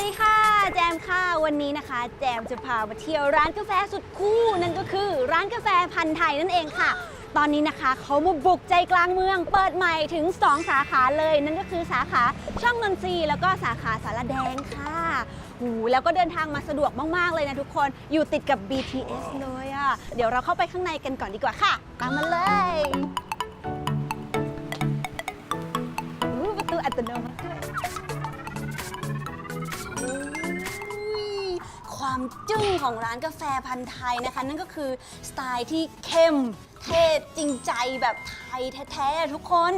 วัสดีค่ะ แจมค่ะ วันนี้นะคะ แจมจะพามาเที่ยวร้านกาแฟสุดคู่นั่นก็คือ ร้านกาแฟพันธ์ไทยนั่นเองค่ะ ตอนนี้นะคะเขามาบุกใจกลางเมือง เปิดใหม่ถึง 2 สาขาเลย นั่นก็คือสาขาช่องนนทรีย์แล้วก็สาขาสารแดงค่ะหูแล้วก็เดินทางมาสะดวกมากๆเลยนะทุกคนอยู่ติดกับ BTS เลยอะ่ะเดี๋ยวเราเข้าไปข้างในกันก่อนดีกว่าค่ะ ตามมาเลย จึ้งของร้านกาแฟพันธุ์ไทยนะคะ นั่นก็คือสไตล์ที่เข้มเท่จริงใจแบบไทยแท้ๆทุกคน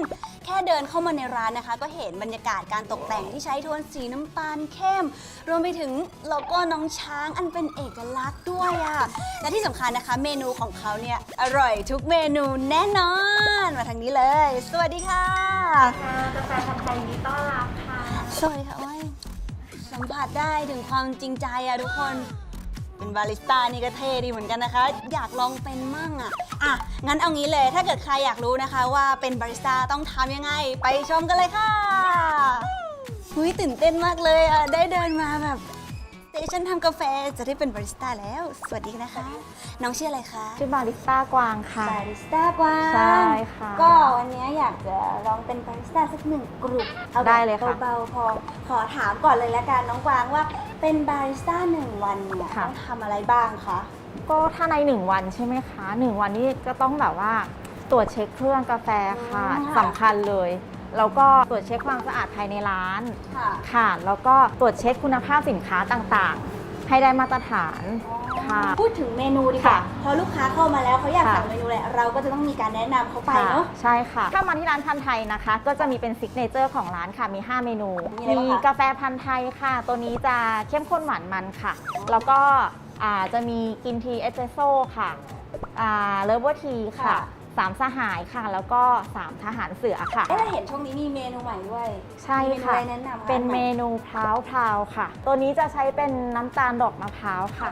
แค่เดินเข้ามาในร้านนะคะ ก็เห็นบรรยากาศการตกแต่งที่ใช้โทนสีน้ำตาลเข้ม รวมไปถึงโลโก้น้องช้างอันเป็นเอกลักษณ์ด้วยอะ่ะและที่สำคัญนะคะ เมนูของเขาเนี่ยอร่อยทุกเมนูแน่นอน มาทางนี้เลย สวัสดีค่ะค่ะกาแฟพันธุ์ไทยยินดีต้อนรับค่ะสวัสดีค่ะอ้อย สัมผัสได้ถึงความจริงใจอะทุกคน เป็นบาริสต้านี่ก็เท่ดีเหมือนกันนะคะ อยากลองเป็นมั่งอะอะ งั้นเอางี้เลย ถ้าเกิดใครอยากรู้นะคะว่าเป็นบาริสต้าต้องทำยังไง ไปชมกันเลยค่ะหุยตื่นเต้นมากเลยอะได้เดินมาแบบ สเตชันทำกาแฟจะได้เป็นบาริสต้าแล้ว สวัสดีนะคะ น้องชื่ออะไรคะ ชื่อบาริสต้ากวางค่ะ บาริสต้ากวางใช่ค่ะก็วันนี้อยากจะลองเป็นบาริสต้าสักหนึ่งกลุ่มเอาแบได้เลยค่ะบเบาๆพอขอถามก่อนเลยละกันน้องกวางว่าเป็นบาริสต้าหนึ่งวันเนี่ยค่ะต้องทำอะไรบ้างคะก็ถ้าใน1วันใช่ไหมคะ1วันนี้ก็ต้องแบบว่าตรวจเช็คเครื่องกาแฟค่ะสำคัญเลย แล้วก็ตรวจเช็คความสะอาดภายในร้านค่ะ แล้วก็ตรวจเช็คคุณภาพสินค้าต่างๆ ให้ได้มาตรฐาน ค่ะ พูดถึงเมนูดีกว่าค่ะพอลูกค้าเข้ามาแล้วเขาอยากสั่งเมนูอะไรเราก็จะต้องมีการแนะนำเขาไปเนาะใช่ค่ะ ถ้ามาที่ร้านพันไทยนะคะ ก็จะมีเป็นซิกเนเจอร์ของร้านค่ะ มี 5 เมนู มีกาแฟพันไทยค่ะ ตัวนี้จะเข้มข้นหวานมันค่ะ แล้วก็จะมีกินทีเอสเปรสโซ่ค่ะเลเวอร์ทีค่ะ 3 สหายค่ะ แล้วก็ 3 ทหารเสือค่ะ เอ๊ะเห็นช่วงนี้มีเมนูใหม่ด้วยใช่ค่ะเป็นเมนูพร้าวพราวค่ะ ตัวนี้จะใช้เป็นน้ำตาลดอกมะพร้าวค่ะ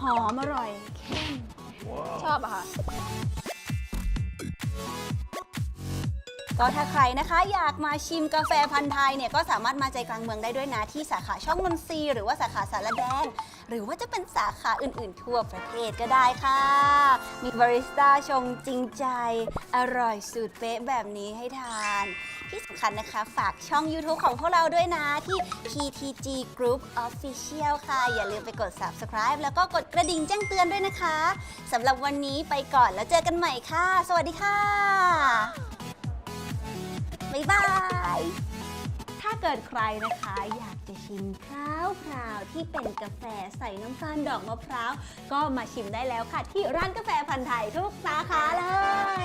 หอมอร่อยเข้มชอบอะค่ะ ก็ถ้าใครนะคะอยากมาชิมกาแฟพันธุ์ไทยเนี่ยก็สามารถมาใจกลางเมืองได้ด้วยนะที่สาขาช่องนนทรีย์หรือว่าสาขาสารแดง หรือว่าจะเป็นสาขาอื่นๆ ทั่วประเทศก็ได้ค่ะ มีบาริสต้าชงจริงใจ อร่อยสูตรเป๊ะแบบนี้ให้ทาน ที่สำคัญนะคะ ฝากช่อง YouTube ของพวกเราด้วยนะที่ PTG Group Official ค่ะ อย่าลืมไปกด Subscribe แล้วก็กดกระดิ่งแจ้งเตือนด้วยนะคะสำหรับวันนี้ไปก่อนแล้วเจอกันใหม่ค่ะ สวัสดีค่ะ ถ้าเกิดใครนะคะอยากจะชิมพร้าวพราวที่เป็นกาแฟใส่น้ำตาลดอกมะพร้าว ก็มาชิมได้แล้วค่ะ ที่ร้านกาแฟพันธ์ไทยทุกสาขาเล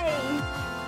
ย